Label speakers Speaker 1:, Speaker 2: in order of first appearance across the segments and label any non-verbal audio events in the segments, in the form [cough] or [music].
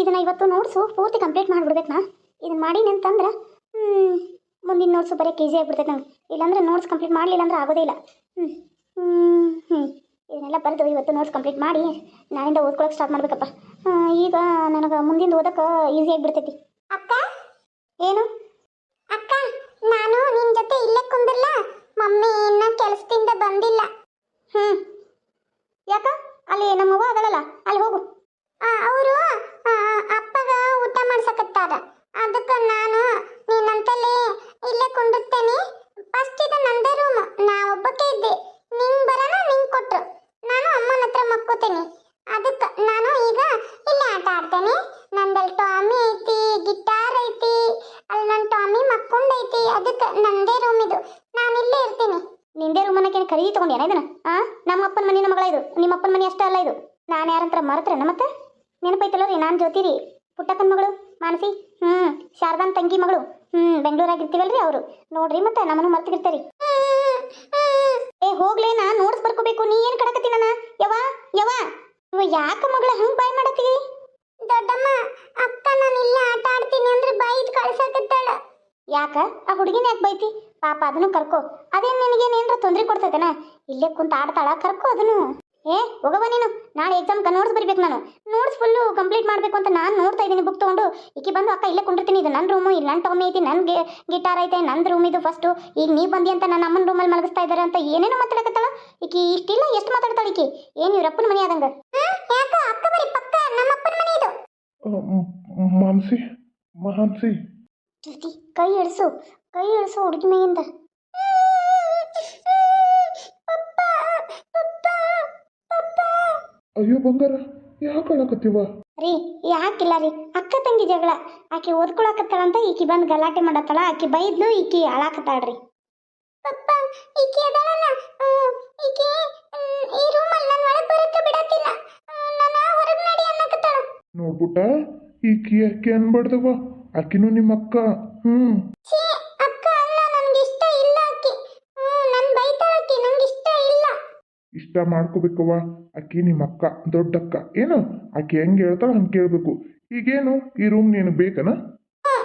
Speaker 1: ಇದನ್ನ ಇವತ್ತು ನೋಟ್ಸು ಪೂರ್ತಿ ಕಂಪ್ಲೀಟ್ ಮಾಡಿಬಿಡ್ಬೇಕು ನಾ. ಇದನ್ನ ಮಾಡೀನಿ ಅಂತಂದ್ರೆ ಮುಂದಿನ ನೋಟ್ಸು ಬರೋಕ್ಕೆ ಈಸಿ ಆಗಿಬಿಡ್ತೈತೆ ನಂಗೆ. ಇಲ್ಲಾಂದ್ರೆ ನೋಟ್ಸ್ ಕಂಪ್ಲೀಟ್ ಮಾಡಲಿಲ್ಲ ಅಂದ್ರೆ ಆಗೋದೇ ಇಲ್ಲ. ಹ್ಞೂ ಹ್ಞೂ ಇದನ್ನೆಲ್ಲ ಬರೆದು ಇವತ್ತು ನೋಟ್ಸ್ ಕಂಪ್ಲೀಟ್ ಮಾಡಿ ನಾಳಿಂದ ಓದ್ಕೊಳಕ್ಕೆ ಸ್ಟಾರ್ಟ್ ಮಾಡ್ಬೇಕಪ್ಪ. ಈಗ ನನಗೆ ಮುಂದಿನ ಓದಕ್ಕೆ ಈಸಿ ಆಗಿಬಿಡ್ತೈತಿ. ಅಕ್ಕ? ಏನು? ಅಕ್ಕ ನಾನು ನಿನ್ನ ಜೊತೆ ಇಲ್ಲೇ ಕುಂದಿರ್ಲ ಮಮ್ಮಿ ಇನ್ನ ಕೆಲಸದಿಂದ ಬಂದಿಲ್ಲ. ಹ್ಞೂ ಯಾಕ ಅಲ್ಲಿ ನಮ್ಮವ್ವ ಅದಳಲ್ಲ ಅಲ್ಲಿ ಹೋಗು ಅವರು ಅಪ್ಪಗ ಊಟ ಮಾಡ್ಸಕತ್ತಾರ ಅದಕ್ಕೆ ನಾನು ನೀನಂತಲೇ ಇಲ್ಲೇ ಕುಂಡಿರ್ತೇನೆ ಫಸ್ಟ್ ಇದು ನಂದೇ ರೂಮ್ ನಾ ಒಬ್ಬಕ್ಕೆ ಇದ್ದೆ ನಿಂಗೆ ಬರೋಣ ನಿಂಗೆ ಕೊಟ್ರು ನಾನು ಅಮ್ಮನ ಹತ್ರ ಮಕ್ಕೋತೀನಿ ಅದಕ್ಕೆ ನಾನು ಈಗ ಇಲ್ಲೇ ಆಟ ಆಡ್ತೇನೆ ನಂದಲ್ಲಿ ಟಾಮಿ ಐತಿ ಗಿಟಾರ್ ಐತಿ ಅಲ್ಲಿ ನನ್ನ ಟಾಮಿ ಮಕ್ಕೊಂಡೈತಿ ಅದಕ್ಕೆ ನಂದೇ ರೂಮ್ ಇದು. ನಾನು ಇಲ್ಲೇ ಇರ್ತೀನಿ. ನಿಂದೇ ರೂಮ್ ಅನ್ನಕ್ಕೆ ಖರೀದಿ ತಗೊಂಡ್ಯಾನ ಇದನ್ನ? ಆ? ನಮ್ಮ ಅಪ್ಪನ ಮನಿನ ಮಗಳ ಇದು. ನಿಮ್ಮ ಅಪ್ಪನ ಮನೆ ಅಷ್ಟೇ ಅಲ್ಲ ಇದು. ನಾನು ಯಾರಂತರ ಮರೆತ್ರೇನ ಮತ್ತೆ? ನೆನಪೈತಲ್ಲ ರೀ, ನಾನು ಜ್ಯೋತಿ ರೀ. ಪುಟ್ಟಕ್ಕನ ಮಗಳು, ಮಾನಸಿ, ಹ್ಮ್, ಶಾರದಾನ್ ತಂಗಿ ಮಗಳು. ಹ್ಞೂ ಬೆಂಗಳೂರಾಗ ಇರ್ತೀವಲ್ರಿ ಅವರು. ನೋಡ್ರಿ ಮತ್ತೆ ನಮ್ಮನ್ನು ಮರ್ತಿರ್ತಾರಿ. ಏ, ಹೋಗ್ಲೇ ನಾ ನೋಡ್ಸ್ ಬರ್ಕೋಬೇಕು. ನೀ ಏನು ಕಡಕತ್ತಿ ನನ್ನ ಯವ ಯವ ಯಾಕ ಮಗಳ ಹಂಗ್ ಬಾಯ್ ಮಾಡತ್ತೀವಿ ದೊಡ್ಡಮ್ಮ ಅಕ್ಕ ನಾನು ಇಲ್ಲೇ ಆಟ ಆಡ್ತೀನಿ ಅಂದ್ರೆ ಬೈದ್ ಕಳ್ಸಕತ್ತಾಳ ಯಾಕ? ಆ ಹುಡುಗಿನ ಯಾಕೆ ಬೈತಿ? ಪಾಪ ಅದನ್ನು ಕರ್ಕೋ. ಅದೇನ್ ನಿನಗೇನು ಏನ್ರ ತೊಂದರೆ ಕೊಡ್ತೈತನ? ಇಲ್ಲೇ ಕುಂತ ಆಡ್ತಾಳ ಕರ್ಕೋ ಅದನ್ನು. ಏ ಹೋಗವ ನೀನು. ನಾಳೆ ಎಕ್ಸಾಮ್ ನೋಟ್ಸ್ ಬರಿಬೇಕು ನಾನು. ನೋಟ್ಸ್ ಫುಲ್ಲು ಕಂಪ್ಲೀಟ್ ಮಾಡಬೇಕು ಅಂತ ನಾನು ನೋಡ್ತಾ ಇದ್ದೀನಿ ಬುಕ್ ತೊಗೊಂಡು. ಈಕಿ ಬಂದು ಅಕ್ಕ ಇಲ್ಲೇ ಕುಂಡಿರ್ತೀನಿ. ಇದು ನನ್ನ ರೂಮು ಇಲ್ಲಿ ನನ್ನ ಟಾಮಿ ಐತಿ ನನ್ನ ಗಿಟಾರ್ ಐತೆ ನನ್ನ ರೂಮ್ ಇದು ಫಸ್ಟು ಈಗ ನೀ ಬಂದಿ ಅಂತ ನನ್ನ ಅಮ್ಮನ ರೂಮಲ್ಲಿ ಮಲಗಿಸ್ತಾ ಇದ್ದಾರೆ ಅಂತ ಏನೇನೋ ಮಾತಾಡಕತ್ತಾಳ? ಈಕಿ ಇಷ್ಟಿಲ್ಲ ಎಷ್ಟು ಮಾತಾಡ್ತಾಳ ಈಕಿ? ಏನು ಇವರಪ್ಪನ ಮನೆ ಆದಂಗ? ಯಾಕ ಅಕ್ಕ ಬರೀ ಪಕ್ಕ ನಮ್ಮ ಅಪ್ಪನ ಮನೆ ಇದು?
Speaker 2: ಮಾನಸಿ ಮಾನಸಿ.
Speaker 1: ಜ್ಯೋತಿ ಕೈ ಇಳಿಸು ಕೈ ಇಳಿಸು ಹುಡುಗಿ ಮೈಯಿಂದ.
Speaker 2: ಅಯ್ಯೋ ಬಂಗಾರ ಯಾಕೆ ಅಳಕತ್ತೀವ?
Speaker 1: ರೀ ಯಾಕಿಲ್ಲ ರೀ ಅಕ್ಕ ತಂಗಿ ಜಗಳ. ಆಕೆ ಓದ್ಕೊಳಕತ್ತಾಳ ಅಂತ ಈಕಿ ಬಂದು ಗಲಾಟೆ ಮಾಡತ್ತಾಳ ಆಕಿ ಬೈದ್ಲು ಈಕಿ ಅಳಾಕತ್ತಾಳ್ರಿ ಪಪ್ಪ ಈಕಿ ಅದಳಲ್ಲ ಈಕಿ ಈ ರೂಮಲ್ಲಿ ನನ್ನ ಒಳಗೆ ಬರಕ್ಕೆ ಬಿಡತ್ತಿಲ್ಲ. ನನ್ನ ಹೊರಗೆ ನಡಿ ಅನ್ನಕತ್ತಾಳ.
Speaker 2: ನೋಡ್ಬಿಟ್ಟ ಈಕಿ ಯಾಕೆ ಅನ್ಬಾರ್ದವ ಆಕಿನೂ ನಿಮ್ಮ ಅಕ್ಕ. ಹ್ಮ್
Speaker 1: ಛೀ ಅಕ್ಕ ಅಲ್ಲ ನನಗೆ ಇಷ್ಟ ಇಲ್ಲ ಬೈತಾಳ ನಂಗೆ ಇಷ್ಟ ಇಲ್ಲ.
Speaker 2: ಇಷ್ಟ ಮಾಡ್ಕೋಬೇಕವ್ವ ಆಕಿ ನಿಮ್ಮ ಅಕ್ಕ ದೊಡ್ಡಕ್ಕ. ಏನು? ಆಕೆ ಹೆಂಗೆ ಹೇಳ್ತಾಳ ಹಂಗೆ ಕೇಳಬೇಕು. ಈಗೇನು ಈ ರೂಮ್ ನೀನು ಬೇಕನ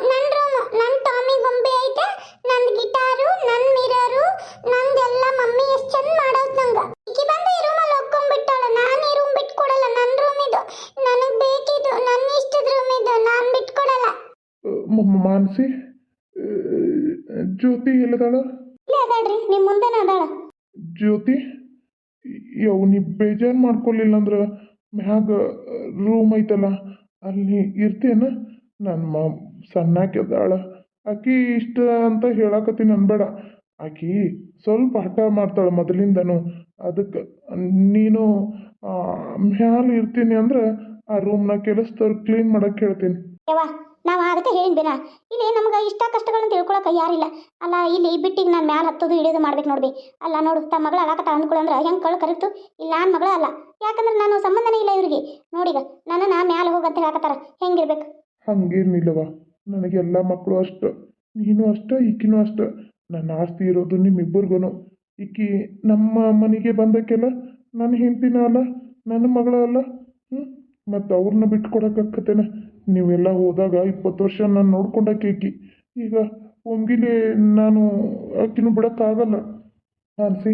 Speaker 1: ನನ್ನ ರೂಮು ನನ್ನ ಟಾಮಿ ಗೊಂಬೆ ಐತೆ ನನ್ನ ಗಿಟಾರು ನನ್ನ ಮಿರರು ನಂದೆಲ್ಲ ಮಮ್ಮಿ ಎಷ್ಟು ಚಂದ ಮಾಡೋದು ನಂಗೆ ಈಕಿ ಬಂದು ಈ ರೂಮಲ್ಲಿ ಒಕ್ಕೊಂಡ್ಬಿಟ್ಟಾಳ ನಾನು ಈ ರೂಮ್ ಬಿಟ್ಕೊಡಲ್ಲ ನನ್ನ ರೂಮ್ ಇದು ನನಗೆ ಬೇಕಿದು ನನ್ನ ಇಷ್ಟದ ರೂಮ್ ಇದು ನಾನು ಬಿಟ್ಕೊಡಲ್ಲ
Speaker 2: ಮ- ಮ- ಮಾನಸಿ ಆ, ಜ್ಯೋತಿ ಎಲ್ಲದಾಳ
Speaker 1: ಇಲ್ಲೇ ಅದಾಳ್ರಿ ನಿಮ್ಮ ಮುಂದೆನೇ ಅದಾಳ.
Speaker 2: ಜ್ಯೋತಿ? ಯವ್ ನೀ ಬೇಜಾರು ಮಾಡ್ಕೊಲಿಲ್ಲ ಅಂದ್ರೆ ಮ್ಯಾಗ ರೂಮ್ ಐತಲ್ಲ ಅಲ್ಲಿ ಇರ್ತೇನ? ನನ್ನ ಮ ಸಣ್ಣಾಕಿದಾಳ ಆಕಿ ಇಷ್ಟ ಅಂತ ಹೇಳಕತ್ತೀನಿ ಅನ್ಬೇಡ. ಆಕಿ ಸ್ವಲ್ಪ ಹಠ ಮಾಡ್ತಾಳೆ ಮೊದಲಿಂದನು. ಅದಕ್ಕೆ ನೀನು ಮ್ಯಾಲ ಇರ್ತೀನಿ ಅಂದ್ರೆ ಆ ರೂಮ್ನ ಕೆಲಸದವ್ರು ಕ್ಲೀನ್ ಮಾಡಕ್ಕೆ ಹೇಳ್ತೀನಿ.
Speaker 1: ನಾವು ಅದಕ್ಕೆ ಹೇಳಿದ್ಬೇನ, ಇಲ್ಲಿ ನಮ್ಗೆ ಇಷ್ಟ ಕಷ್ಟಗಳನ್ನ ತಿಳ್ಕೊಳಕ್ಕೆ ಯಾರಿಲ್ಲ. ಅಲ್ಲ, ಇಲ್ಲಿ ಬಿಟ್ಟಿಗೆ ನಾನು ಮ್ಯಾಲೆ ಹತ್ತೋದು ಇಳಿಯೋದು ಮಾಡ್ಬೇಕು ನೋಡ್ಬಿ. ಅಲ್ಲ, ನೋಡು ತಮ್ಮ ಮಗಳ ಆಗತ್ತ ಅಂದ್ಕೊಳ್ಳ ಅಂದ್ರೆ ಹೆಂಗೆ ಕಳು ಕರಿತು? ಇಲ್ಲ ನನ್ನ ಮಗಳ ಅಲ್ಲ. ಯಾಕಂದ್ರೆ ನಾನು ಸಂಬಂಧನೇ ಇಲ್ಲ ಇವ್ರಿಗೆ. ನೋಡಿಗ ನಾನು ನಾ ಮ್ಯಾಲೆ ಹೋಗಂತ ಹೇಳಕತ್ತಾರ. ಹೆಂಗಿರ್ಬೇಕು?
Speaker 2: ಹಂಗೇನಿಲ್ಲವ ನನಗೆಲ್ಲ ಮಕ್ಕಳು ಅಷ್ಟ. ನೀನು ಅಷ್ಟ, ಈಕಿನೂ ಅಷ್ಟ. ನನ್ನ ಆಸ್ತಿ ಇರೋದು ನಿಮ್ಮಿಬ್ಬರಿಗೂ ಇಕ್ಕಿ ನಮ್ಮ ಮನೆಗೆ ಬಂದಕ್ಕೆಲ್ಲ ನನ್ನ ಹೆಂಡತಿನ ಅಲ್ಲ, ನನ್ನ ಮಗಳ ಅಲ್ಲ ಹ್ಞೂ ಮತ್ತು ಅವ್ರನ್ನ ಬಿಟ್ಕೊಡಕ್ಕಾಗತ್ತೇನೆ ನೀವೆಲ್ಲ ಹೋದಾಗ ಇಪ್ಪತ್ತು ವರ್ಷ ನಾನು ನೋಡ್ಕೊಂಡಾಕೆ ಈಗ ಒಮ್ಗಿಲೆ ನಾನು ಆಕಿನೂ ಬಿಡೋಕ್ಕಾಗಲ್ಲ. ಅನ್ಸಿ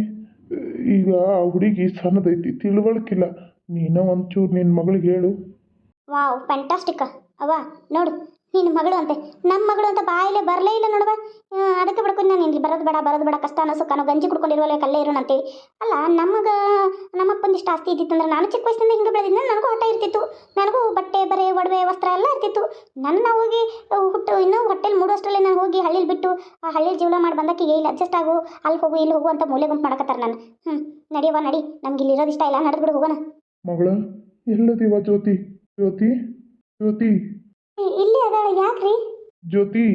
Speaker 2: ಈಗ ಆ ಹುಡುಗಿ ಸಣ್ಣದೈತಿ, ತಿಳುವಳಿಕಿಲ್ಲ. ನೀನ ಒಂಚೂರು ನಿನ್ನ ಮಗಳಿಗೆ ಹೇಳು.
Speaker 1: ವಾವ್ ಫ್ಯಾಂಟಾಸ್ಟಿಕ್ ಅವ್ವ, ನೋಡು ನಿನ್ನ ಮಗಳು ಅಂತೆ. ನಮ್ಮ ಮಗಳು ಅಂತ ಬಾಯಿಲೆ ಬರಲೇ ಇಲ್ಲ ನೋಡುವ ಅದಕ್ಕೆ ಬಿಡ್ಕೊಂಡು ನಾನು ಇಲ್ಲಿ. ಬರೋದು ಬೇಡ ಬರೋದು ಬೇಡ. ಕಷ್ಟ ಅನ್ನೋ ಸುಖ ಗಂಜಿ ಕುಡ್ಕೊಂಡಿರುವಲ್ಲ ಕಲ್ಲೇ ಇರೋಣ ಅಂತೇಳಿ ಅಲ್ಲ ನಮಗೆ ನಮ್ಮಪ್ಪಂದಿಷ್ಟು ಆಸ್ತಿ ಇದ್ದಿತ್ತು ಅಂದ್ರೆ ನಾನು ಚಿಕ್ಕ ವಯಸ್ಸಿಂದ ಹಿಂಗೆ ಬೆಳೆದಿದ್ದೆ ನನಗೂ ಹೊಟ್ಟೆ ಇರ್ತಿತ್ತು. ನನಗೂ ಬಟ್ಟೆ ಬರೆ ಒಡವೆ ವಸ್ತ್ರ ಎಲ್ಲ ಇರ್ತಿತ್ತು. ನನ್ನ ಹೋಗಿ ಹುಟ್ಟು ಇನ್ನೂ ಹೊಟ್ಟೆಲಿ ಮೂಡುವಷ್ಟರಲ್ಲೇ ನಾನು ಹೋಗಿ ಹಳ್ಳಿಲಿ ಬಿಟ್ಟು ಆ ಹಳ್ಳಿಲಿ ಜೀವನ ಮಾಡಿ ಬಂದಕ್ಕೆ ಇಲ್ಲಿ ಅಡ್ಜಸ್ಟ್ ಆಗು ಅಲ್ಲಿ ಹೋಗು ಇಲ್ಲಿ ಹೋಗು ಅಂತ ಮೂಲೆ ಗುಂಪು ಮಾಡಕತ್ತಾರೆ ನಾನು. ಹ್ಞೂ ನಡೆಯುವ ನಡಿ. ನಮ್ಗೆ ಇಲ್ಲಿ ಇರೋದು ಇಷ್ಟ ಇಲ್ಲ ನಡೆದು ಬಿಡು ಹೋಗೋಣ.
Speaker 2: ಮಗಳ ಎಲ್ಲದಿವ ಜ್ಯೋತಿ? ಜ್ಯೋತಿ? ಜ್ಯೋತಿ?
Speaker 1: ಅದಾಳ ಯಾಕ್ರಿ?
Speaker 2: ಜ್ಯೋತಿ.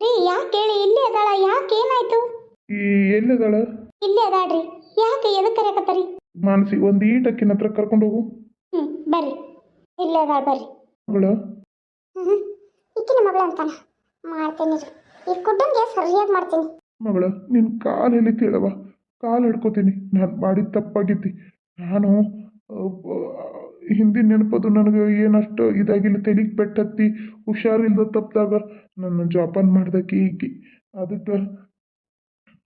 Speaker 1: ರೀ ಯಾಕೆ ಹೇಳಿ ಇಲ್ಲೇ ಅದಾಳ ಯಾಕೆ ಏನಾಯ್ತು?
Speaker 2: ಈ ಎಲ್ಲಿದಾಳ
Speaker 1: ಇಲ್ಲಿ ಅದಾಳ್ರಿ. ಯಾಕೆ ಎದಕ್ಕೆ ಕರೆಯಕತ್ತರಿ?
Speaker 2: ಮಾನಸಿ ಒಂದು ಈಟಕ್ಕಿನ ಹತ್ರ ಕರ್ಕೊಂಡು ಹೋಗು.
Speaker 1: ಹ್ಮ್ ಬರ್ರಿ. ಇಲ್ಲಿ ಅದಾಳ ಬರ್ರಿ.
Speaker 2: ಮಗಳ.
Speaker 1: ಹ್ಞೂ ಈಕಿನ ಮಗಳು ಅಂತಾನ? ಮಾಡ್ತೀನಿ ಇರು. ಈ ಕುಡ್ಡಂಗೆ ಸರಿಯಾಗಿ ಮಾಡ್ತೀನಿ.
Speaker 2: ಮಗಳ ನಿನ್ನ ಕಾಲು ಕೇಳವಾ ಕಾಲು ಹಿಡ್ಕೋತೀನಿ ನಾನು ಮಾಡಿದ ತಪ್ಪಾಗಿದ್ದಿ. ನಾನು ಹಿಂದಿನ ನೆನಪದು ನನಗೆ ಏನಷ್ಟು ಇದಾಗಿಲ್ಲ. ತೆಲಿಗೆ ಪೆಟ್ಟತ್ತಿ ಹುಷಾರಿಲ್ದ ತಪ್ಪಿದಾಗ ನನ್ನ ಜೋಪಾನ ಮಾಡ್ದಕ್ಕೆ ಈಕಿ. ಅದಕ್ಕೆ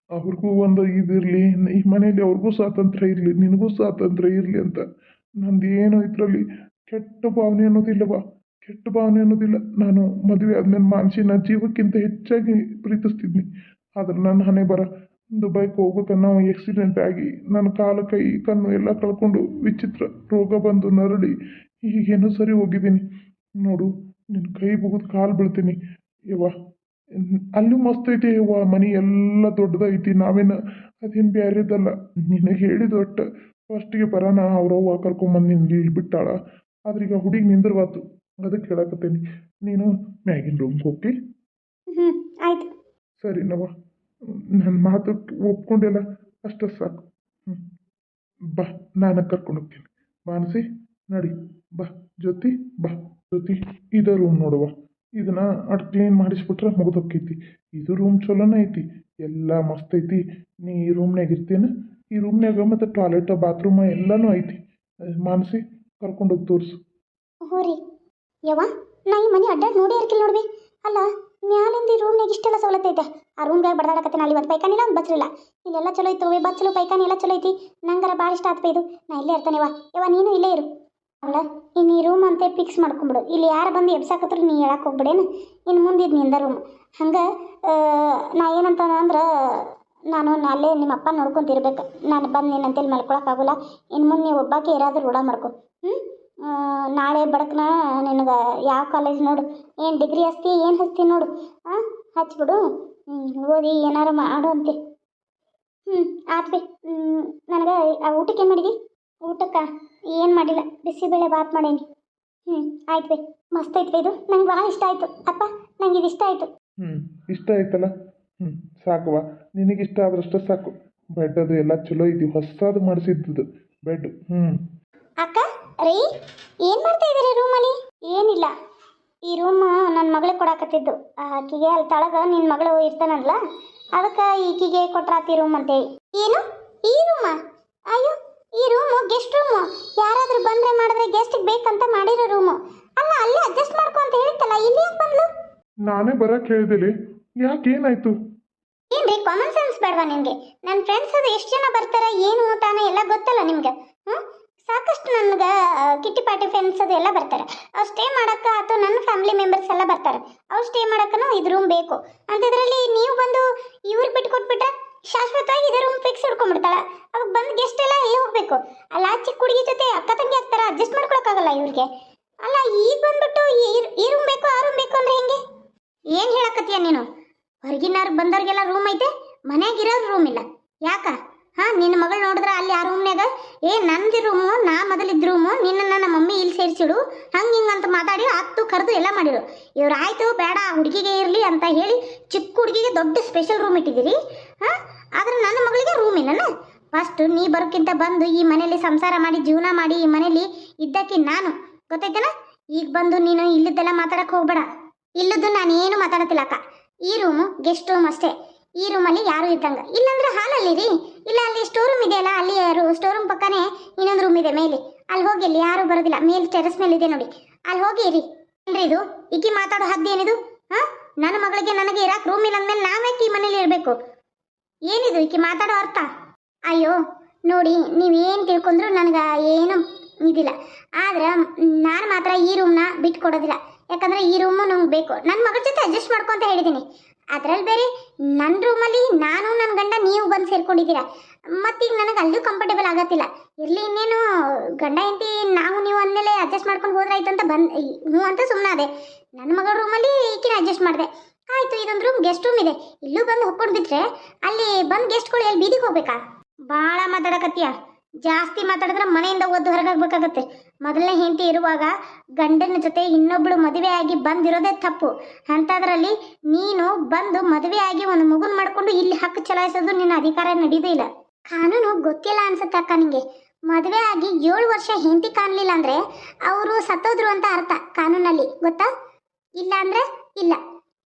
Speaker 2: ಅವ್ರಿಗೂ ಒಂದು ಇದಿರಲಿ ಈ ಮನೇಲಿ ಅವ್ರಿಗೂ ಸ್ವಾತಂತ್ರ್ಯ ಇರಲಿ, ನಿನಗೂ ಸ್ವಾತಂತ್ರ್ಯ ಇರಲಿ ಅಂತ. ನಂದು ಏನು ಇದರಲ್ಲಿ ಕೆಟ್ಟ ಭಾವನೆ ಅನ್ನೋದಿಲ್ಲವ ಕೆಟ್ಟ ಭಾವನೆ ಅನ್ನೋದಿಲ್ಲ. ನಾನು ಮದುವೆ ಆದ್ಮೇಲೆ ಮಾನಸಿ ನನ್ನ ಜೀವಕ್ಕಿಂತ ಹೆಚ್ಚಾಗಿ ಪ್ರೀತಿಸ್ತಿದ್ನಿ. ಆದ್ರೆ ನನ್ನ ಹಣೆ ಬರ. ದುಬೈಗೆ ಹೋಗೋ ನಾವು ಆಕ್ಸಿಡೆಂಟ್ ಆಗಿ ನನ್ನ ಕಾಲು ಕೈ ಕಣ್ಣು ಎಲ್ಲ ಕಳ್ಕೊಂಡು ವಿಚಿತ್ರ ರೋಗ ಬಂದು ನರಳಿ ಈಗೇನೋ ಸರಿ ಹೋಗಿದ್ದೀನಿ. ನೋಡು ನಿನ್ನ ಕೈ ಮುಗಿದು ಕಾಲು ಬೀಳ್ತೀನಿ. ಯವ್ವ ಅಲ್ಲೂ ಮಸ್ತ್ ಐತಿ ಯವ್ವ ಮನೆ ಎಲ್ಲ ದೊಡ್ಡದೈತಿ ನಾವೇನು ಅದೇನು ಬೇರೆದಲ್ಲ ನಿನಗೆ ಹೇಳಿದ ಒಟ್ಟು ಫಸ್ಟಿಗೆ ಬರೋಣ ಅವ್ರವ್ವ ಕರ್ಕೊಂಬಂದು ನಿನ್ಗೆ ಇಲ್ಲಿ ಬಿಟ್ಟಾಳ. ಆದ್ರೆ ಈಗ ಹುಡುಗಿ ನಿಂದಿರ್ವಾತು ಅದಕ್ಕೆ ಹೇಳಕತ್ತೀನಿ ನೀನು ಮ್ಯಾಗಿನ ರೂಮ್ಗೆ ಹೋಗಿ
Speaker 1: ಹ್ಞೂ ಆಯ್ತು.
Speaker 2: ಸರಿ ನವ ನನ್ನ ಮಾತು ಒಪ್ಕೊಂಡೆಲ್ಲ ಅಷ್ಟೇ ಸಾಕು. ಬಾ, ನಾನು ಕರ್ಕೊಂಡು ಹೋಗ್ತೀನಿ. ಮಾನಸಿ, ನಡಿ. ಬಾ, ಜ್ಯೋತಿ ಬಾ. ಜ್ಯೋತಿ, ಇದ ರೂಮ್ ನೋಡುವ. ಇದನ್ನ ಅಟ್ ಕ್ಲೀನ್ ಮಾಡಿಸ್ಬಿಟ್ರೆ ಮುಗ್ದೋಕ್ಕೈತಿ ಇದು ರೂಮ್ ಚಲೋನೇ ಐತಿ. ಎಲ್ಲ ಮಸ್ತ್ ಐತಿ. ನೀ ಈ ರೂಮ್ನಾಗ ಇರ್ತೀನಿ? ಈ ರೂಮ್ನಾಗ ಮತ್ತು ಟಾಯ್ಲೆಟ್ ಬಾತ್ರೂಮ್ ಎಲ್ಲನೂ ಐತಿ. ಮಾನಸಿ ಕರ್ಕೊಂಡೋಗಿ ತೋರಿಸು.
Speaker 1: ಹ್ಞೂ ರೀ. ಯವ್ವ ಮನೆ ನೋಡೇ ಅಲ್ಲ ಮ್ಯಾಲಿಂದ ಈ ರೂಮ್ನಾಗ ಇಷ್ಟೆಲ್ಲ ಸವಲತ್ತು ಐತೆ. ಆ ರೂಮ್ದಾಗ ಬಡದಾಡಕತ್ತೆ ಅಲ್ಲಿ ಒಂದು ಪೈಖಾನಿಲ್ಲ ಒಂದು ಬಚ್ಚಲಿಲ್ಲ ಇಲ್ಲೆಲ್ಲ ಚಲೋ ಐತೆ ವಿ ಬಚ್ಚಲು ಪೈಖಾನಿ ಎಲ್ಲ ಚಲೋ ಐತಿ. ನಂಗರ ಭಾಳ ಇಷ್ಟ ಆತ್ಪ ಇದು. ನಾ ಇಲ್ಲೇ ಇರ್ತಾನೆವ ಯವ್ವ. ನೀನು ಇಲ್ಲೇ ಇರು. ಅವಳ ಇನ್ನು ಈ ರೂಮ್ ಅಂತ ಫಿಕ್ಸ್ ಮಾಡ್ಕೊಂಬಿಡು. ಇಲ್ಲಿ ಯಾರು ಬಂದು ಎಬ್ಸಾಕತ್ರು ನೀ ಹೇಳಕ್ಕೆ ಹೋಗ್ಬಿಡೇನು. ಇನ್ನು ಮುಂದೆ ಇದು ನಿಂದ ರೂಮ್ ಹಂಗೆ ನಾ ಏನಂತ ಅಂದ್ರೆ, ನಾನು ಅಲ್ಲೇ ನಿಮ್ಮ ಅಪ್ಪ ನೋಡ್ಕೊಂತಿರ್ಬೇಕು. ನಾನು ಬಂದು ನಿನ್ನಂತೇಳಿ ಮಲ್ಕೊಳಕ್ಕಾಗಲ್ಲ ಇನ್ನು ಮುಂದೆ ನೀವು ಒಬ್ಬಾಕೆ ಇರಾದ್ರೂ ರೂಢ ಮಾಡ್ಕೊ. ಹ್ಞೂ ನಾಳೆ ಬಡಕ್ನ ನಿನಗೆ ಯಾವ ಕಾಲೇಜ್ ನೋಡು? ಏನು ಡಿಗ್ರಿ ಹಚ್ತಿ ಏನು ಹಚ್ತಿ ನೋಡು? ಹಾಂ ಹಚ್ಬಿಡು. ಹ್ಞೂ ಓದಿ ಏನಾರು ಮಾಡು ಅಂತೆ. ಹ್ಞೂ ಆತ್ ಬಿ. ನನಗೆ ಆ ಊಟಕ್ಕೆ ಏನು ಮಾಡಿದಿ? ಊಟಕ್ಕೆ ಏನು ಮಾಡಿಲ್ಲ. ಬಿಸಿಬೇಳೆ ಬಾತ್ ಮಾಡೀನಿ. ಹ್ಞೂ ಆಯ್ತು ಬಿ. ಮಸ್ತ್ ಐತೆ ಬಿ ಇದು. ನಂಗೆ ಭಾಳ ಇಷ್ಟ ಆಯಿತು. ಅಪ್ಪ ನಂಗೆ ಇದು ಇಷ್ಟ ಆಯಿತು.
Speaker 2: ಹ್ಞೂ ಇಷ್ಟ ಆಯ್ತಲ್ಲ? ಹ್ಞೂ ಸಾಕವ್ವ ನಿನಗೆ ಇಷ್ಟ ಆದ್ರಷ್ಟೇ ಸಾಕು. ಬೆಡ್ ಅದು ಎಲ್ಲ ಚಲೋ ಐತಿ. ಹೊಸದು ಮಾಡಿಸಿದ್ದು ಬೆಡ್. ಹ್ಞೂ
Speaker 1: ಅಕ್ಕ? ರೀ ಏನು ಮಾಡ್ತಾ ಇದ್ದೀರಿ ರೂಮಲ್ಲಿ ಏನಿಲ್ಲ. ಈ ರೂಮ್ ನನ್ನ ಮಗಳಿಗೆ ಕೊಡಾಕತ್ತಿದ್ದು. ಆಕಿಗೆ ಅಲ್ಲಿ ತಳಗ ನಿನ್ನ ಮಗಳು ಇರ್ತಾನಲ್ಲ ಅದಕ್ಕೆ ಈಕಿಗೆ ಕೊಟ್ರಾತಿ ರೂಮ್ ಅಂತೇಳಿ. ಏನು? ಈ ರೂಮ ಅಯ್ಯೋ ಈ ರೂಮು ಗೆಸ್ಟ್ ರೂಮು ಯಾರಾದರೂ ಬಂದರೆ ಮಾಡಿದ್ರೆ ಗೆಸ್ಟ್ ಬೇಕಂತ ಮಾಡಿರೋ ರೂಮು ಅಲ್ಲ ಅಲ್ಲೇ ಅಡ್ಜಸ್ಟ್ ಮಾಡ್ಕೊ ಅಂತ ಹೇಳಿತ್ತಲ್ಲ ಇಲ್ಲಿ ಯಾಕೆ ಬಂದ್ಲು?
Speaker 2: ನಾನೇ ಬರಕ್ಕೆ ಹೇಳಿದಿಲಿ ಯಾಕೆ ಏನಾಯ್ತು?
Speaker 1: ಏನ್ರಿ ಕಾಮನ್ ಸೆನ್ಸ್ ಬೇಡವಾ ನಿಮಗೆ? ನನ್ನ ಫ್ರೆಂಡ್ಸ್ ಅದು ಎಷ್ಟು ಜನ ಬರ್ತಾರೆ ಏನು ತಾನೇ ಎಲ್ಲ ಗೊತ್ತಲ್ಲ ನಿಮ್ಗೆ? ಹ್ಞೂ ಸಾಕಷ್ಟು ನನಗೆ ಕಿಟ್ಟಿ ಪಾರ್ಟಿ ಫ್ರೆಂಡ್ಸ್ ಅದು ಎಲ್ಲ ಬರ್ತಾರೆ. ಅವ್ರು ಸ್ಟೇ ಮಾಡೋಕೆ ಅಥವಾ ನನ್ನ ಫ್ಯಾಮಿಲಿ ಮೆಂಬರ್ಸ್ ಎಲ್ಲ ಬರ್ತಾರೆ. ಅವ್ರು ಸ್ಟೇ ಮಾಡೋಕ್ಕೂ ಇದು ರೂಮ್ ಬೇಕು. ಅಂಥದ್ರಲ್ಲಿ ನೀವು ಬಂದು ಇವ್ರಿಗೆ ಬಿಟ್ಟು ಕೊಟ್ಬಿಟ್ರೆ ಶಾಶ್ವತವಾಗಿ ಇದೇ ರೂಮ್ ಫಿಕ್ಸ್ ಹಿಡ್ಕೊಂಡ್ಬಿಡ್ತಾಳೆ ಅವಾಗ ಬಂದು ಗೆಸ್ಟ್ ಎಲ್ಲ ಎಲ್ಲಿ ಹೋಗಬೇಕು? ಅಲ್ಲ ಚಿಕ್ಕ ಹುಡುಗಿ ಜೊತೆ ಅಕ್ಕ ತಂಗಿ ಆಗ್ತಾರ ಅಡ್ಜಸ್ಟ್ ಮಾಡ್ಕೊಳಕ್ಕಾಗಲ್ಲ ಇವ್ರಿಗೆ. ಅಲ್ಲ, ಈಗ ಬಂದ್ಬಿಟ್ಟು ಈ- ರೂಮ್ ಬೇಕು, ಆ ರೂಮ್ ಬೇಕು ಅಂದ್ರೆ ಹೆಂಗೆ? ಏನು ಹೇಳಕತ್ತೀಯ ನೀನು? ಹೊರಗಿನವ್ರು ಬಂದವ್ರಿಗೆಲ್ಲ ರೂಮ್ ಐತೆ, ಮನ್ಯಾಗ ಇರೋರು ರೂಮ್ ಇಲ್ಲ. ಯಾಕ? ಹಾ, ನಿನ್ನ ಮಗಳು ನೋಡಿದ್ರ ಅಲ್ಲಿ ಆ ರೂಮ್ನ್ಯಾಗ ಏ, ನಂದಿ ರೂಮು ನಾ ಮೊದಲಿದ್ದ ರೂಮು ನಿನ್ನ ನಮ್ಮ ಮಮ್ಮಿ ಇಲ್ಲಿ ಸೇರಿಸಿಡು. ಹಂಗೆ ಹಿಂಗೆ ಅಂತ ಮಾತಾಡಿ ಹತ್ತು ಕರೆದು ಎಲ್ಲ ಮಾಡಿರು ಇವ್ರು ಆಯಿತು, ಬೇಡ ಹುಡುಗಿಗೆ ಇರಲಿ ಅಂತ ಹೇಳಿ ಚಿಕ್ಕ ಹುಡುಗಿಗೆ ದೊಡ್ಡ ಸ್ಪೆಷಲ್ ರೂಮ್ ಇಟ್ಟಿದ್ದೀರಿ. ಹಾಂ, ಆದ್ರೆ ನನ್ನ ಮಗಳಿಗೆ ರೂಮ್ ಇಲ್ಲ ಫಸ್ಟ್ ನೀ ಬರೋಕ್ಕಿಂತ ಬಂದು ಈ ಮನೆಯಲ್ಲಿ ಸಂಸಾರ ಮಾಡಿ, ಜೀವನ ಮಾಡಿ, ಈ ಮನೇಲಿ ಇದ್ದಕ್ಕೆ ನಾನು. ಗೊತ್ತಾಯ್ತಲ್ಲ ಈಗ ಬಂದು ನೀನು ಇಲ್ಲದೆಲ್ಲ ಮಾತಾಡಕ್ಕೆ ಹೋಗ್ಬೇಡ. ಇಲ್ಲದ್ದು ನಾನು ಏನು ಮಾತಾಡತ್ತಿಲ್ಲ ಅಕ್ಕ. ಈ ರೂಮು ಗೆಸ್ಟ್ ರೂಮ್ ಅಷ್ಟೇ ಈ ರೂಮಲ್ಲಿ ಯಾರು ಇದ್ದಂಗ. ಇಲ್ಲಂದ್ರೆ ಹಾಲಲ್ಲಿ ರೀ ಇಲ್ಲ, ಅಲ್ಲಿ ಸ್ಟೋರ್ ರೂಮ್ ಇದೆಯಲ್ಲ, ಅಲ್ಲಿ ಸ್ಟೋರ್ ರೂಮ್ ಪಕ್ಕನೆ ಇನ್ನೊಂದು ರೂಮ್ ಇದೆ ಮೇಲೆ. ಅಲ್ಲಿ ಹೋಗಿ ಅಲ್ಲಿ ಯಾರು ಬರೋದಿಲ್ಲ. ಮೇಲ್ ಟೆರಸ್ ಮೇಲೆ ಇದೆ ನೋಡಿ. ಅಲ್ಲಿ ಹೋಗಿ ಇರಿ. ಏನ್ರಿ ಇದು? ಈಕಿ ಮಾತಾಡೋ ಹದ್ದು ಏನಿದು? ಹಾ? ನನ್ನ ಮಗಳಿಗೆ ನನಗೆ ಇರಾಕ್ ರೂಮ್ ಇಲ್ಲ ಅಂದ್ಮೇಲೆ ನಾವ್ಯಾಕೆ ಈ ಮನೇಲಿ ಇರಬೇಕು. ಏನಿದು ಈಕಿ ಮಾತಾಡೋ ಅರ್ಥ? ಅಯ್ಯೋ, ನೋಡಿ ನೀವೇನು ತಿಳ್ಕೊಂಡ್ರು ನನಗೆ ಏನು ಇದಿಲ್ಲ. ಆದ್ರೆ, ನಾನು ಮಾತ್ರ ಈ ರೂಮ್ನ ಬಿಟ್ಟು ಕೊಡೋದಿಲ್ಲ ಯಾಕಂದ್ರೆ ಈ ರೂಮು ನಂಗೆ ಬೇಕು. ನನ್ನ ಮಗಳ ಜೊತೆ ಅಡ್ಜಸ್ಟ್ ಮಾಡ್ಕೊಂತ ಹೇಳಿದ್ದೀನಿ ಅದ್ರಲ್ಲಿ ಬೇರೆ ನನ್ನ ರೂಮಲ್ಲಿ ನಾನು ನನ್ನ ಗಂಡ ನೀವು ಬಂದು ಸೇರ್ಕೊಂಡಿದ್ದೀರಾ. ಮತ್ತೀಗ ನನಗೆ ಅಲ್ಲೂ ಕಂಫರ್ಟೇಬಲ್ ಆಗತ್ತಿಲ್ಲ. ಇರಲಿ ಇನ್ನೇನು, ಗಂಡ, ಹೆಂಡತಿ, ನಾವು, ನೀವು ಅಂದಮೇಲೆ ಅಡ್ಜಸ್ಟ್ ಮಾಡ್ಕೊಂಡು ಹೋದ್ರಾಯ್ತು ಅಂತ ಬಂದ್ ಹ್ಞೂ ಅಂತ ಸುಮ್ಮನೆ ಅದೇ ನನ್ನ ಮಗಳ ರೂಮಲ್ಲಿ ಈಕಿನ ಅಡ್ಜಸ್ಟ್ ಮಾಡಿದೆ. ಆಯಿತು, ಇದೊಂದು ರೂಮ್ ಗೆಸ್ಟ್ ರೂಮ್ ಇದೆ. ಇಲ್ಲೂ ಬಂದು ಹೊಕ್ಕೊಂಡು ಬಿಟ್ಟರೆ ಅಲ್ಲಿ ಬಂದು ಗೆಸ್ಟ್ಗಳು ಎಲ್ಲಿ ಬೀದಿಗೆ ಹೋಗ್ಬೇಕಾ? ಭಾಳ ಮಾತಾಡಕತ್ತೀಯ. ಜಾಸ್ತಿ ಮಾತಾಡಿದ್ರೆ ಮನೆಯಿಂದ ಒದ್ದು ಹೊರಗಾಗಬೇಕಾಗತ್ತೆ ಮೊದಲನೇ ಹೆಂಡತಿ ಇರುವಾಗ ಗಂಡನ ಜೊತೆ ಇನ್ನೊಬ್ಳು ಮದುವೆ ಆಗಿ ಬಂದಿರೋದೇ ತಪ್ಪು. ಅಂಥದ್ರಲ್ಲಿ ನೀನು ಬಂದು ಮದುವೆ ಆಗಿ ಒಂದು ಮಗುನ್ ಮಾಡ್ಕೊಂಡು ಇಲ್ಲಿ ಹಕ್ಕು ಚಲಾಯಿಸೋದು ನಿನ್ನ ಅಧಿಕಾರ ನಡೀದೇ ಇಲ್ಲ. ಕಾನೂನು ಗೊತ್ತಿಲ್ಲ ಅನ್ಸುತ್ತೆ ಅಕ್ಕ ನಿಂಗೆ. ಮದುವೆ ಆಗಿ ಏಳು ವರ್ಷ ಹೆಂಡತಿ ಕಾಣಲಿಲ್ಲ ಅಂದ್ರೆ ಅವರು ಸತ್ತೋದ್ರು ಅಂತ ಅರ್ಥ ಕಾನೂನಲ್ಲಿ, ಗೊತ್ತಾ? ಇಲ್ಲ ಅಂದ್ರೆ ಇಲ್ಲ.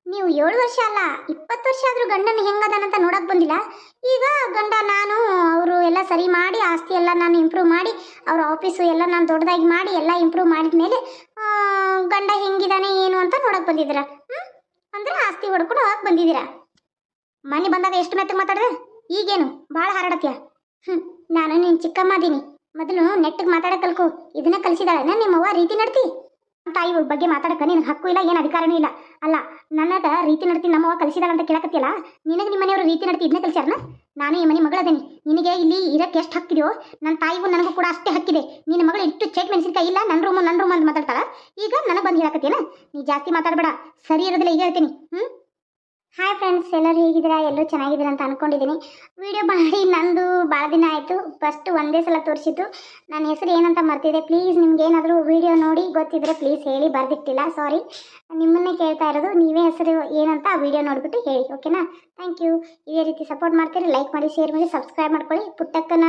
Speaker 1: ನೀವು ಏಳು ವರ್ಷ ಅಲ್ಲ, ಇಪ್ಪತ್ತು ವರ್ಷ ಆದರೂ ಗಂಡನ ಹೆಂಗದಾನಂತ ನೋಡಕ್ ಬಂದಿಲ್ಲ. ಈಗ ಗಂಡ, ನಾನು, ಅವರು ಎಲ್ಲ ಸರಿ ಮಾಡಿ, ಆಸ್ತಿ ಎಲ್ಲ ನಾನು ಇಂಪ್ರೂವ್ ಮಾಡಿ, ಅವ್ರ ಆಫೀಸು ಎಲ್ಲ ನಾನು ದೊಡ್ಡದಾಗಿ ಮಾಡಿ, ಎಲ್ಲ ಇಂಪ್ರೂವ್ ಮಾಡಿದ ಮೇಲೆ ಗಂಡ ಹೆಂಗಿದಾನೆ, ಏನು ಅಂತ ನೋಡಕ್ ಬಂದಿದ್ದೀರ. ಹ್ಞೂ ಅಂದ್ರೆ ಆಸ್ತಿ ಹೊಡ್ಕೊಂಡು ಹೋಗಕ್ಕೆ ಬಂದಿದ್ದೀರ. ಮನೆ ಬಂದಾಗ ಎಷ್ಟು ಮೆತ್ತಗೆ ಮಾತಾಡಿದೆ? ಈಗೇನು? ಭಾಳ ಹಾರಾಡತ್ಯ? ಹ್ಞೂ ನಾನು ನೀನು ಚಿಕ್ಕಮ್ಮ ಅದೀನಿ. ಮೊದಲು ನೆಟ್ಟಿಗೆ ಮಾತಾಡೋ ಕಲ್ಕು. ಇದನ್ನ ಕಲಿಸಿದಾಳೆ ನಿಮ್ಮವ್ವ? ರೀತಿ ನಡ್ತಿ? ತಾಯಿ ಬಗ್ಗೆ ಮಾತಾಡಕ್ಕೆ ನಿನಗೆ ಹಕ್ಕು ಇಲ್ಲ, ಏನು ಅಧಿಕಾರನೂ ಇಲ್ಲ. ಅಲ್ಲ, ನನ್ನದ ರೀತಿ ನಡ್ತಿ ನಮ್ಮವ್ವ ಕಲಿಸಿದಾಳ ಅಂತ ಕೇಳಕತ್ತಿಯಲ್ಲ, ನಿನಗೆ ನಿಮ್ಮ ಮನೆಯವರು ರೀತಿ ನಡ್ತಿ ಇದನ್ನೇ ಕಲಿಸ್ಯಾರನ? ನಾನು ಈ ಮನೆ ಮಗಳದೇನಿ. ನಿನಗೆ ಇಲ್ಲಿ ಇರಕ್ಕೆ ಎಷ್ಟು ಹಕ್ಕಿದೆಯೋ ನನ್ನ ತಾಯಿಗೂ ನನಗೂ ಕೂಡ ಅಷ್ಟೇ ಹಕ್ಕಿದೆ. ನಿನ್ನ ಮಗಳು ಇಟ್ಟು ಚೆಕ್ ಮೆಣಸಿನ್ಕಾಯಿ ಇಲ್ಲ ನನ್ನ ರೂಮು ನನ್ನ ರೂಮ್ ಅಂತ ಮಾತಾಡ್ತಾಳ. ಈಗ ನನಗೆ ಬಂದು ಹೇಳಕತ್ತೀನ ನೀ ಜಾಸ್ತಿ ಮಾತಾಡಬೇಡ. ಸರಿ ಇರೋದಿಲ್ಲ, ಈಗ ಹೇಳ್ತೀನಿ. ಹ್ಞೂ ಹಾಯ್ ಫ್ರೆಂಡ್ಸ್ ಎಲ್ಲರೂ ಹೇಗಿದ್ದೀರಾ? ಎಲ್ಲರೂ ಚೆನ್ನಾಗಿದ್ದೀರಾ ಅಂತ ಅನ್ಕೊಂಡಿದ್ದೀನಿ. ವಿಡಿಯೋ ಮಾಡಿ ನಂದು ಭಾಳ ದಿನ ಆಯಿತು. ಫಸ್ಟ್ ಒಂದೇ ಸಲ ತೋರಿಸಿದ್ದು. ನನ್ನ ಹೆಸರು ಏನಂತ ಮರ್ತಿದೆ ಪ್ಲೀಸ್ ನಿಮ್ಗೆ ಏನಾದರೂ ವಿಡಿಯೋ ನೋಡಿ ಗೊತ್ತಿದ್ರೆ ಪ್ಲೀಸ್ ಹೇಳಿ, ಬರೆದಿಟ್ಟಿಲ್ಲ. ಸಾರಿ ನಿಮ್ಮನ್ನೇ ಕೇಳ್ತಾ ಇರೋದು, ನೀವೇ ಹೆಸರು ಏನಂತ ಆ ವಿಡಿಯೋ ನೋಡಿಬಿಟ್ಟು ಹೇಳಿ ಓಕೆನಾ ಥ್ಯಾಂಕ್ ಯು ಇದೇ ರೀತಿ ಸಪೋರ್ಟ್ ಮಾಡ್ತೀರಿ ಲೈಕ್ ಮಾಡಿ ಶೇರ್ ಮಾಡಿ ಸಬ್ಸ್ಕ್ರೈಬ್ ಮಾಡ್ಕೊಳ್ಳಿ. ಪುಟ್ಟಕ್ಕನ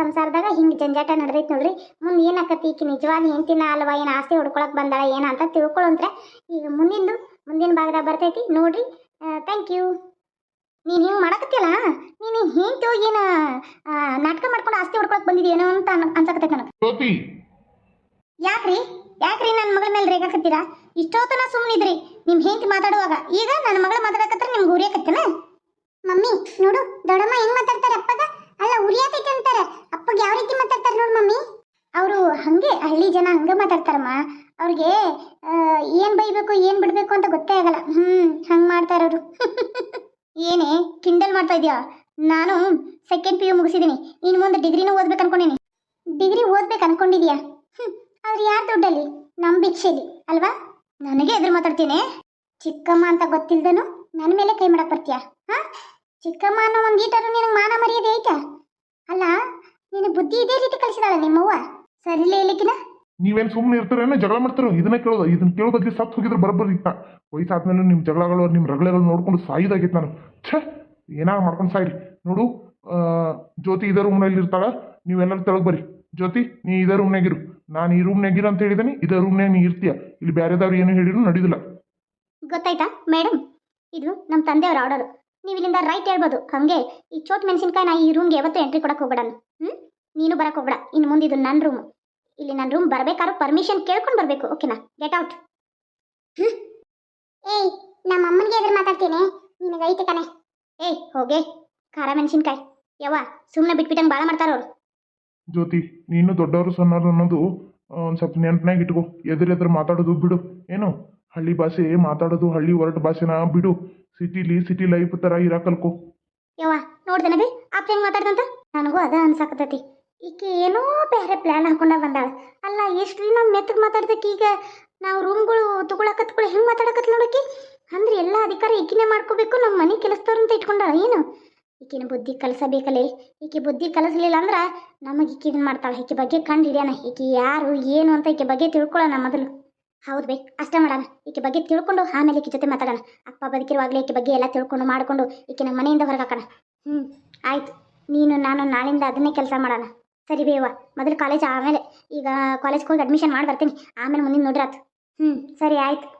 Speaker 1: ಸಂಸಾರದಾಗ ಹಿಂಗೆ ಜಂಜಾಟ ನಡೆದೈತೆ ನೋಡ್ರಿ. ಮುಂದೆ ಏನಾಕತಿ ಈಕೆ ನಿಜವಾದ ಹೆಂಡ್ತಿನ ಅಲ್ವಾ? ಏನು ಆಸ್ತಿ ಹೊಡ್ಕೊಳಕ್ಕೆ ಬಂದಾಳ ಏನಂತ ತಿಳ್ಕೊಳ್ಳೋಂತ್ರೆ ಈಗ ಮುಂದಿಂದು, ಮುಂದಿನ ಭಾಗದಾಗ ಬರ್ತೈತಿ. ನೋಡ್ರಿ ಥ್ಯಾಂಕ್ ಯು ನೀನು ಹಿಂಗೆ ಮಾಡಕತ್ತಿಯಲ್ಲ? ನೀನು ಹೆಂಗೆ ಏನು ನಾಟಕ ಮಾಡ್ಕೊಂಡು ಆಸ್ತಿ ಹೊಡ್ಕೊಳಕ್ಕೆ ಬಂದಿದ್ದೀನೋ ಅಂತ ಅಂತ ಅನ್ಸಕತ್ತೈತೆ ನನಗೆ.
Speaker 2: ಜ್ಯೋತಿ
Speaker 1: ಯಾಕ್ರಿ? ಯಾಕ್ರಿ ನನ್ನ ಮಗಳ ಮೇಲೆ ರೇಗಾಕತ್ತೀರಾ ಇಷ್ಟೊತ್ತನ ಸುಮ್ಮನಿದ್ರಿ ನಿಮ್ಮ ಹೆಂಡ್ತಿ ಮಾತಾಡುವಾಗ. ಈಗ ನನ್ನ ಮಗಳ ಮಾತಾಡಕತ್ರ ನಿಮ್ಗೆ ಉರಿಯಾಕತ್ತೇನ ಮಮ್ಮಿ ನೋಡು ದೊಡ್ಡಮ್ಮ ಹೆಂಗ್ ಮಾತಾಡ್ತಾರೆ? ಅಪ್ಪಗ? ಅಲ್ಲ ಉರಿಯಾತೈತೆ ಅಂತಾರೆ. ಅಪ್ಪಗ ಯಾವ ರೀತಿ ಮಾತಾಡ್ತಾರೆ ನೋಡು ಮಮ್ಮಿ ಅವರು ಹಂಗೆ ಹಳ್ಳಿ ಜನ ಹಂಗೆ ಮಾತಾಡ್ತಾರಮ್ಮ. ಅವ್ರಿಗೆ ಏನು ಬೈಬೇಕು, ಏನು ಬಿಡಬೇಕು ಅಂತ ಗೊತ್ತೇ ಆಗಲ್ಲ. ಹ್ಞೂ ಹಂಗೆ ಮಾಡ್ತಾರವರು [laughs] ಏನೇ ಕಿಂಡಲ್ ಮಾಡ್ತಾ ಇದೆಯಾ? ನಾನು ಸೆಕೆಂಡ್ ಪಿ ಯು ಮುಗಿಸಿದ್ದೀನಿ ಇನ್ನು ಮುಂದೆ ಡಿಗ್ರಿನೂ ಓದ್ಬೇಕು ಅನ್ಕೊಂಡಿನಿ. ಡಿಗ್ರಿ ಓದ್ಬೇಕು ಅನ್ಕೊಂಡಿದ್ಯಾ? ಹ್ಞೂ ಆದ್ರೆ ಯಾರು ದುಡ್ಡಲ್ಲಿ? ನಮ್ಮ ಭಿಕ್ಷೆಲಿ, ಅಲ್ವಾ? ನನಗೆ ಎದುರು ಮಾತಾಡ್ತೀನಿ. ಚಿಕ್ಕಮ್ಮ ಅಂತ ಗೊತ್ತಿಲ್ದನು ನನ್ನ ಮೇಲೆ ಕೈ ಮಾಡಕ್ ಬರ್ತೀಯ? ಹಾ? ಚಿಕ್ಕಮ್ಮ ಅನ್ನೋ ಒಂದು ಈಟರು ನಿನಗೆ ಮಾನ ಮರ್ಯಾದೆ ಐತಾ? ಅಲ್ಲ ನಿನ್ನ ಬುದ್ಧಿ ಇದೇ ರೀತಿ ಕಲಿಸಿದಾಳ ನಿಮ್ಮವ್ವ? ಸರಿಲೇ ಇಲ್ಲಿಕಿನ
Speaker 2: ನೀವೇನು ಸುಮ್ಮನೆ ಇರ್ತಾರೇನೋ ಜಗಳ ಮಾಡ್ತಾರೋ? ಇದನ್ನ ಕೇಳೋದು. ಇದನ್ನ ಕೇಳೋ ಬದಲಿ ಸತ್ತು ಹೋಗಿದ್ರೆ ಬರಬರ್ ಇತ್ತ ವಯಸ್ಸಾದ್ಮೇಲೆ ನಿಮ್ಮ ಜಗಳಗಳು ನಿಮ್ಮ ರಗಳೆಗಳು ನೋಡ್ಕೊಂಡು ಸಾಯಿದಾಗಿತ್ತು ನಾನು. ಛೇ ಏನಾಗ ಮಾಡ್ಕೊಂಡು ಸಾಯ್ರಿ. ನೋಡು ಜ್ಯೋತಿ ಇದೇ ರೂಮ್ನಲ್ಲಿ ಇರ್ತಾಳ ನೀವೆಲ್ಲರೂ ತೆಳಗ್ ಬರ್ರಿ. ಜ್ಯೋತಿ ನೀ ಇದೇ ರೂಮ್ನಾಗಿರು ನಾನು ಈ ರೂಮ್ನಾಗಿರು ಅಂತ ಹೇಳಿದ್ದೀನಿ ಇದೇ ರೂಮ್ನಾಗ ನೀ ಇರ್ತೀಯ. ಇಲ್ಲಿ ಬೇರೆದವ್ರು ಏನು ಹೇಳಿದ್ರು ನಡೀದಿಲ್ಲ.
Speaker 1: ಗೊತ್ತಾಯ್ತಾ? ಮೇಡಮ್ ಇದು ನಮ್ಮ ತಂದೆಯವ್ರ ಆರ್ಡರ್ ನೀವು ಇಲ್ಲಿಂದ ರೈಟ್ ಹೇಳ್ಬೋದು. ಹಂಗೆ ಈ ಚೋಟ್ ಮೆಣಸಿನ್ಕಾಯಿ ನಾ ಈ ರೂಮ್ಗೆ ಯಾವತ್ತೂ ಎಂಟ್ರಿ ಕೊಡಕ್ಕೆ ಹೋಗ್ಬೇಡ ಹ್ಞೂ ನೀನು ಬರಕ್ ಹೋಗ್ಬೇಡ. ಇನ್ನು ಮುಂದೆ ಇದು ನನ್ನ ರೂಮ್ ಇಲ್ಲಿ ನನ್ನ ರೂಮ್ ಬರಬೇಕಾದ್ರೂ ಪರ್ಮಿಷನ್ ಕೇಳ್ಕೊಂಡು ಬರಬೇಕು ಓಕೆನಾ ಗೆಟ್ ಔಟ್ ಏಯ್ ನಮ್ಮ ಅಮ್ಮನಿಗೆ ಎದುರು ಮಾತಾಡ್ತೀನಿ. ನಿನಗೆ ಐತೆ ಕಣೆ. ಏಯ್ ಹೋಗೆ. ಖಾರ ಮೆಣಸಿನ್ಕಾಯಿ. ಯವ್ವ ಸುಮ್ಮನೆ ಬಿಟ್ಬಿಟ್ಟಂಗೆ ಭಾಳ ಮಾಡ್ತಾರ ಅವ್ರು.
Speaker 2: ಜ್ಯೋತಿ ನೀನು ದೊಡ್ಡವರು ಸಣ್ಣವರು ಅನ್ನೋದು ಒಂದು ಸ್ವಲ್ಪ ನೆನಪಿನಾಗ ಇಟ್ಕೋ. ಎದುರು ಎದುರು ಮಾತಾಡೋದು ಬಿಡು. ಏನು? ಹಳ್ಳಿ ಭಾಷೆ ಮಾತಾಡೋದು ಹಳ್ಳಿ ಹೊರಟ ಭಾಷೆನ? ಬಿಡು. ಸಿಟಿಲಿ ಸಿಟಿ ಲೈಫ್ ತರ ಇರಾಕಲ್ಕೋ
Speaker 1: ಯವ್ವ ನೋಡ್ದೇನ ಬಿ ಅಪ್ಪ ಹೆಂಗ್ ಮಾತಾಡ್ದಂತ? ನನಗೂ ಅದ ಅನ್ಸಾಕತೈತಿ ಈಕೆ ಏನೋ ಬೇರೆ ಪ್ಲಾನ್ ಹಾಕೊಂಡ ಬಂದಾಳ. ಅಲ್ಲ ಎಷ್ಟು ದಿನ ಮೆತ್ತಗೆ ಮಾತಾಡ್ದಕ್ಕೆ ಈಗ? ನಾವು ರೂಮ್ಗಳು ತಗೊಳಕತ್ಗಳು ಹೆಂಗ್ ಮಾತಾಡಕತ್ ನೋಡಕ್ಕೆ? ಅಂದ್ರೆ ಎಲ್ಲ ಅಧಿಕಾರ ಈಕಿನೇ ಮಾಡ್ಕೋಬೇಕು ನಮ್ಮ ಮನೆ ಕೆಲಸದವ್ರು ಅಂತ ಇಟ್ಕೊಂಡಾಳ ಏನು? ಈಕಿನ ಬುದ್ಧಿ ಕಲಿಸಬೇಕಲ್ಲೇ ಈಕೆ ಬುದ್ಧಿ ಕಲಿಸ್ಲಿಲ್ಲ ಅಂದ್ರೆ ನಮಗೆ ಈಕೆ ಇದನ್ನ ಮಾಡ್ತಾಳೆ. ಈಕೆ ಬಗ್ಗೆ ಕಂಡು ಹಿಡಿಯೋಣ ಈಕೆ ಯಾರು, ಏನು ಅಂತ ಈಕೆ ಬಗ್ಗೆ ತಿಳ್ಕೊಳ್ಳೋಣ ಮೊದಲು. ಹೌದು ಬೈ, ಅಷ್ಟೇ ಮಾಡೋಣ. ಈಕೆ ಬಗ್ಗೆ ತಿಳ್ಕೊಂಡು ಆಮೇಲೆ ಈಕೆ ಜೊತೆ ಮಾತಾಡೋಣ. ಅಪ್ಪ ಬದುಕಿರುವಾಗಲೇ ಈಕೆ ಬಗ್ಗೆ ಎಲ್ಲ ತಿಳ್ಕೊಂಡು ಮಾಡಿಕೊಂಡು ಈಕೆ ನಮ್ಮ ಮನೆಯಿಂದ ಹೊರಗೆ ಹಾಕೋಣ ಹ್ಞೂ ಆಯ್ತು. ನೀನು, ನಾನು ನಾಳಿಂದ ಅದನ್ನೇ ಕೆಲಸ ಮಾಡೋಣ. ಸರಿ ಬೇವ, ಮೊದಲು ಕಾಲೇಜ್ ಆಮೇಲೆ ಈಗ ಕಾಲೇಜ್ಗೆ ಹೋಗಿ ಅಡ್ಮಿಷನ್ ಮಾಡಿ ಬರ್ತೀನಿ. ಆಮೇಲೆ ಮುಂದಿನ ನೋಡ್ರಾತು ಹ್ಞೂ ಸರಿ ಆಯ್ತು.